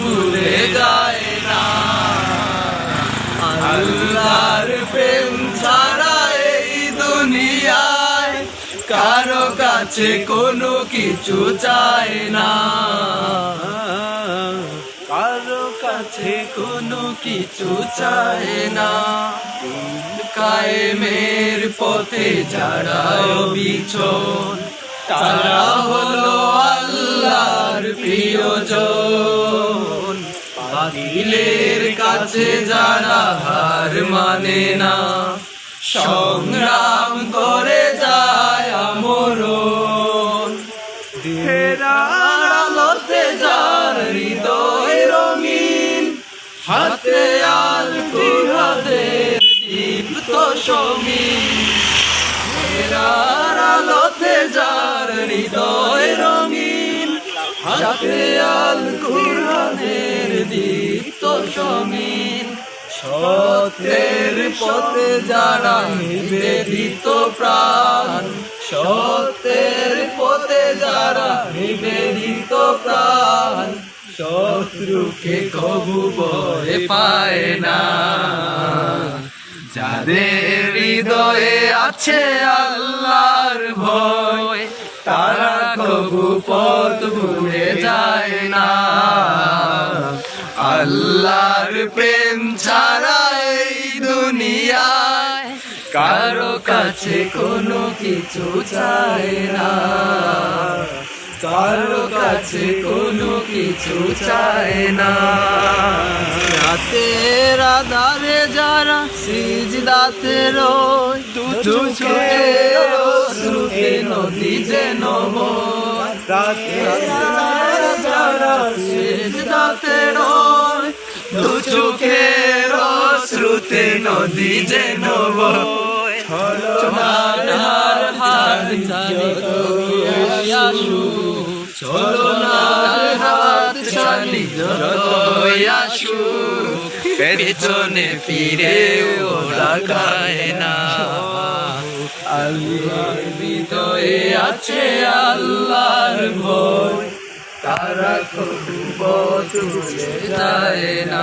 ভুলে যায় না। আল্লাহর প্রেম ছাড়া এই দুনিয়ায় কারও কাছে কোনো কিছু চায় না। কারও কাছে কোনো কিছু চায় না। কায়েমের পথে যারা বিছন তারা হলো বাতিলের কাছে যারা হার মানে না। সংগ্রাম করে যায় ফেরার আলোতে যার হৃদয় রঙিন, হাতে আল কুহাদের দীপ্ত সমীন। আলোতে যার হৃদয় রঙিন, হাতে আল কুরআনের দীপ্ত সমীন সত্যের পথে যারা নিবেদিত প্রাণ, সত্যের পথে যারা নিবেদিত প্রাণ, শত্রুকে কবু ভয় পায় না। যাদের হৃদয়ে আছে আল্লাহর ভয়, তারা কবু পথ দুনিয়ায়। কারও কাছে কোনো কিছু চায় না। কারও কাছে কোনো কিছু চায় না। রাতের আধারে যারা সিজদাতে রয় চোখে শ্রুতি নদী বয়। রাতের যারা সিজদাতে রয় দু নদী যেন বয়। চলার আসু চলনার হাত আসু পেছনে ফিরে ওরা খায় না। আল্লাহর হৃদয়ে আছে আল্লাহর ভয় তারা পথ যায় না।